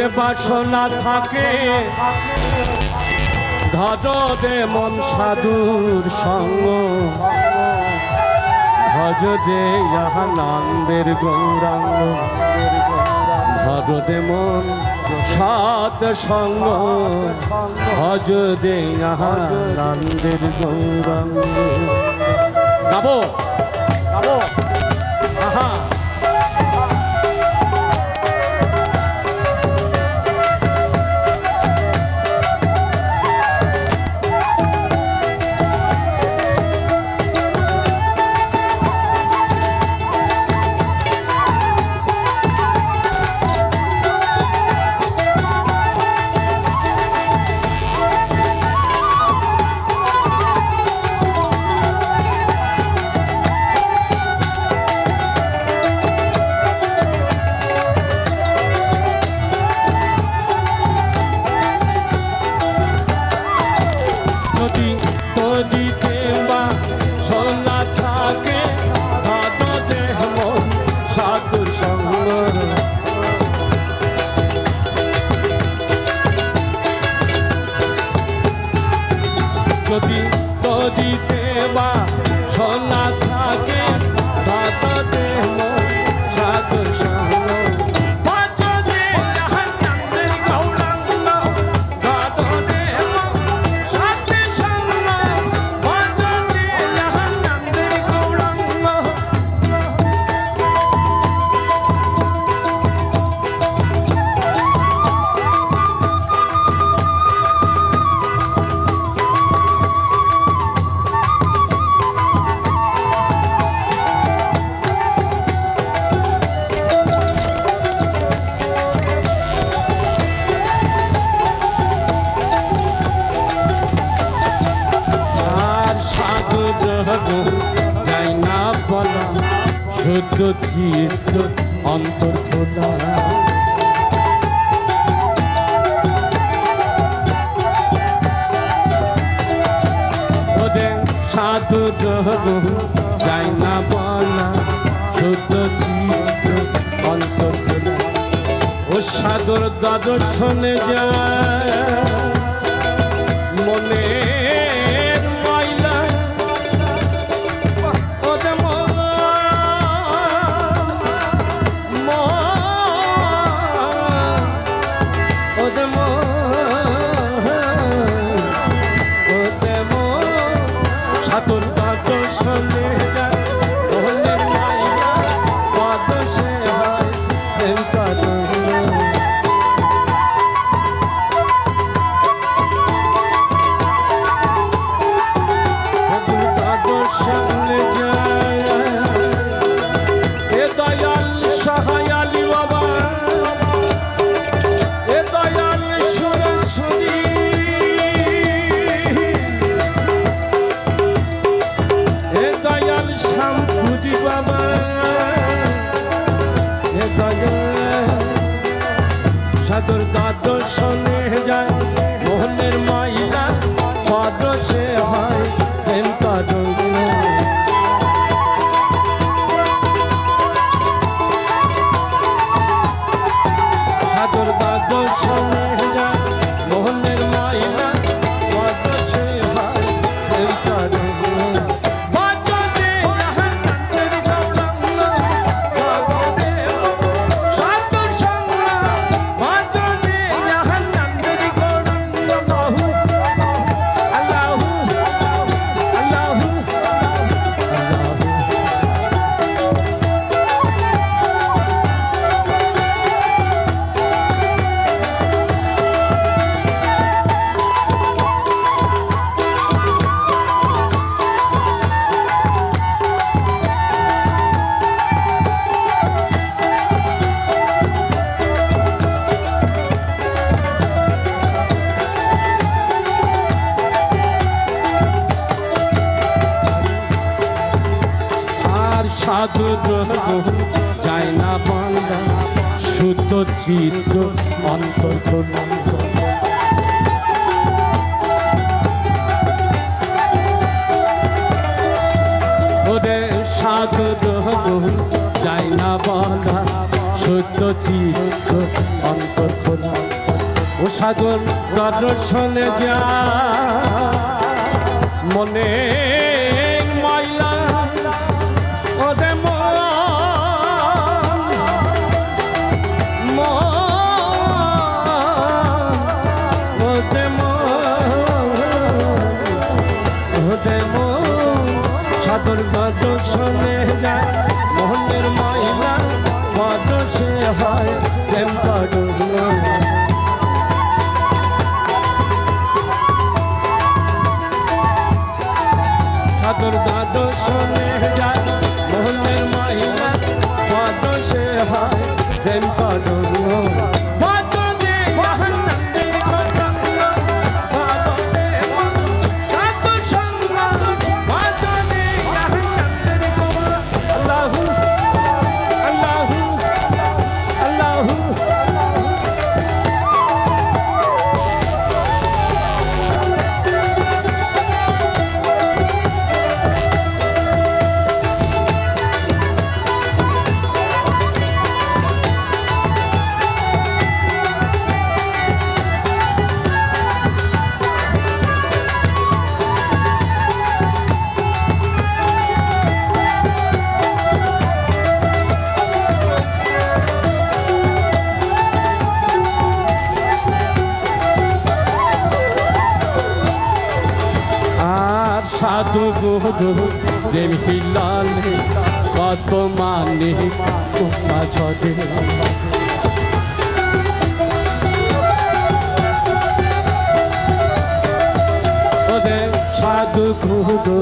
যদি বাসনা থাকে ধর দে মন সাধুর সঙ্গ। ভজ দে আনন্দের গৌরাঙ্গ। ভজ দে মন সাত সঙ্গ। ভজ দে আনন্দের গৌরাঙ্গ। গাবো গাবো। আহা। চিত্ত অন্তর খোলা। সাধু যাই না বলা শুদ্ধ অন্তর ও যায় মনের সাদর দ্রব্য যায় না বাংলা শুদ্ধ চিত্ত অন্তর খোলা সাধু না শুদ্ধ চিত্ত অন্তর খোলা ও দর্শনে যা, মনে হিলালে কত মানে কোপা ঝরে ওদের সাধু গুরু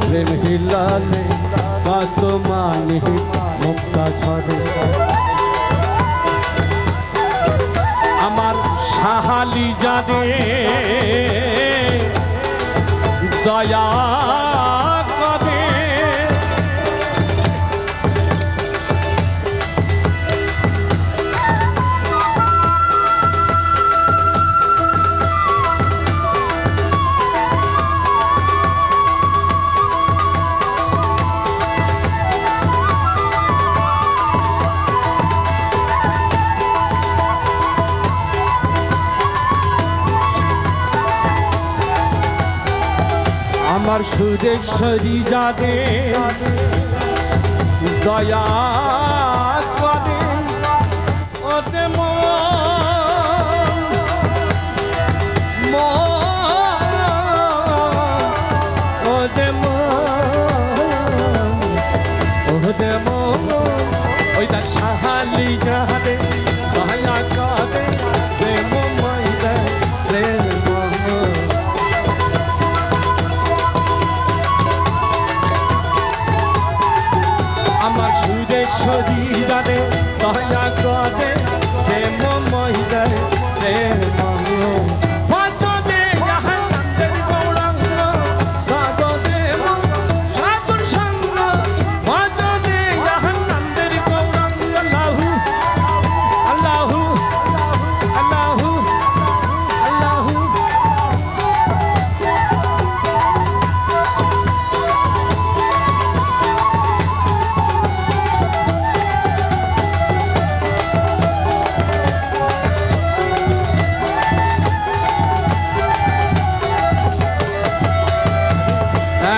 প্রেম হিলালে কত মানে মুক্তা ঝরে আমার সাহালি জানে, দয়া সুরেশ্বরী জানে দয়া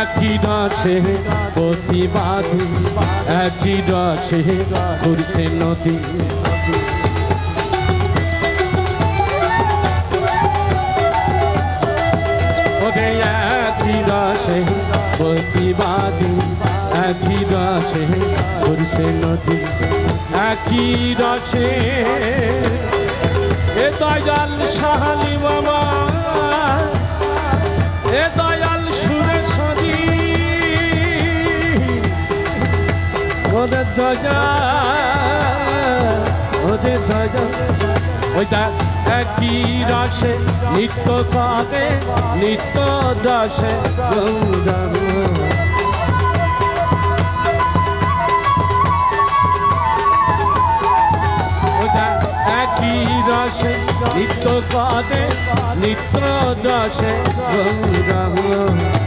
একই প্রতিবাদী একই ঘুরছে নদী। প্রতিবাদী একই ঘুরছে নদী। একই এ দয়াল সাহালি বাবা, এ দয়াল একই রসে নিত্য কাঁদে নিত্য ওটা একই রসে নিত্য কাঁদে নিত্য রসে গৌরব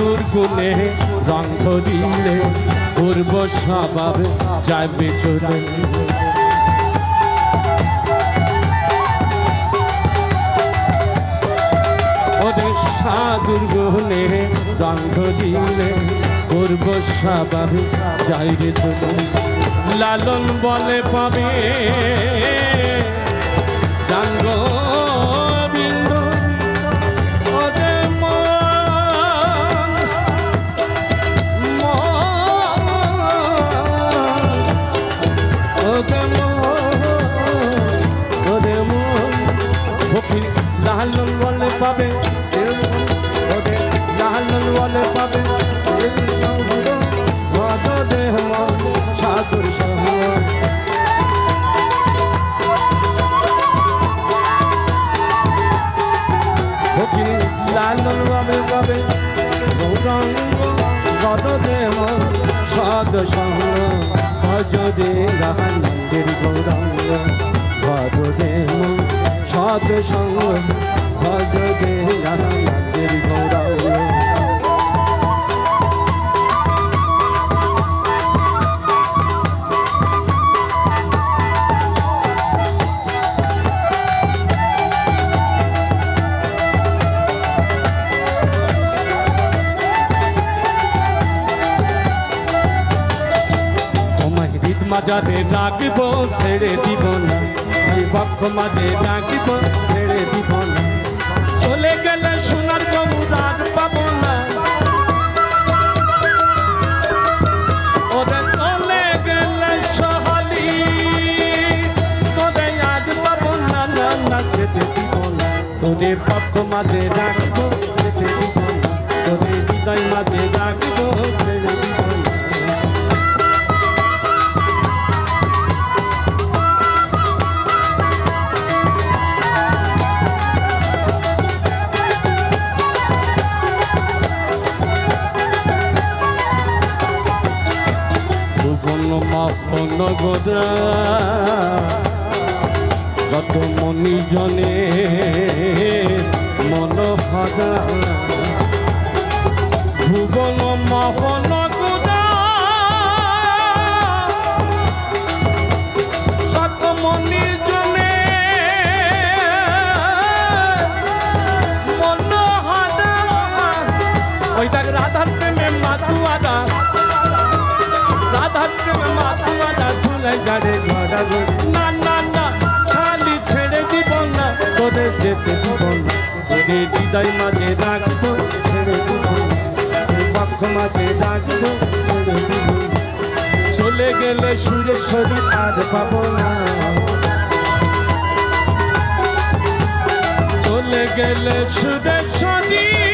আগুনে রং ধরিলে পূর্ব স্বভাব যাবে চলে। সাধুর গুণে রং ধরিলে পূর্ব স্বভাব, যাইবে চলে। লালন বলে পাবে লালন বলে পাবে গৌরঙ্গ গদ দেহ সদ সহন। ভজদে রাহানন্দের গৌরাঙ্গ ভজ দেহ সদ সঙ্গ ভজ দে মাজারে রাখব ছেড়ে দিব না। বক্ষ মাঝে রাখব ছেড়ে দিব না। চলে গেলে সোনার গরু রাগ পাবো না ওরে পক্ষ মাঝে রাখব মাখন গোদা যত মনি জনে মন ফাদা ভুবন মহন যত মনি ঘরা না না না, খালি ছেড়ে দিব না, তোরে যেতে দিব না। হৃদয় মাঝে রাখব, ছেড়ে দিব পক্ষ মাঝে রাখব, ছেড়ে দিব চলে গেলে সুরেশ্বরী আর পাবো না। চলে গেলে সুরেশ্বরী ও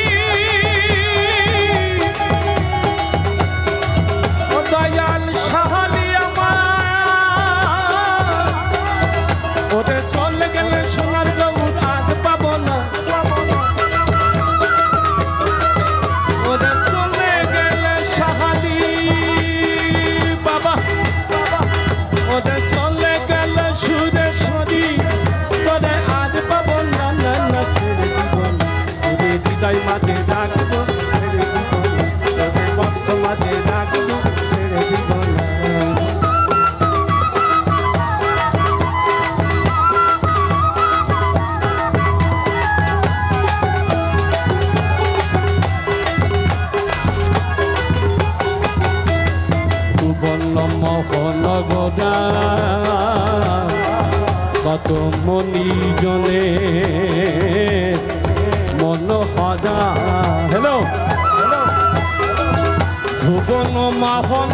ওরে মনি জনে মন সদা হেল্ল' ভুবন মোহন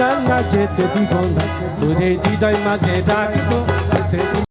না না যেতে দিব না। তোরে হৃদয় মাঝে রাখব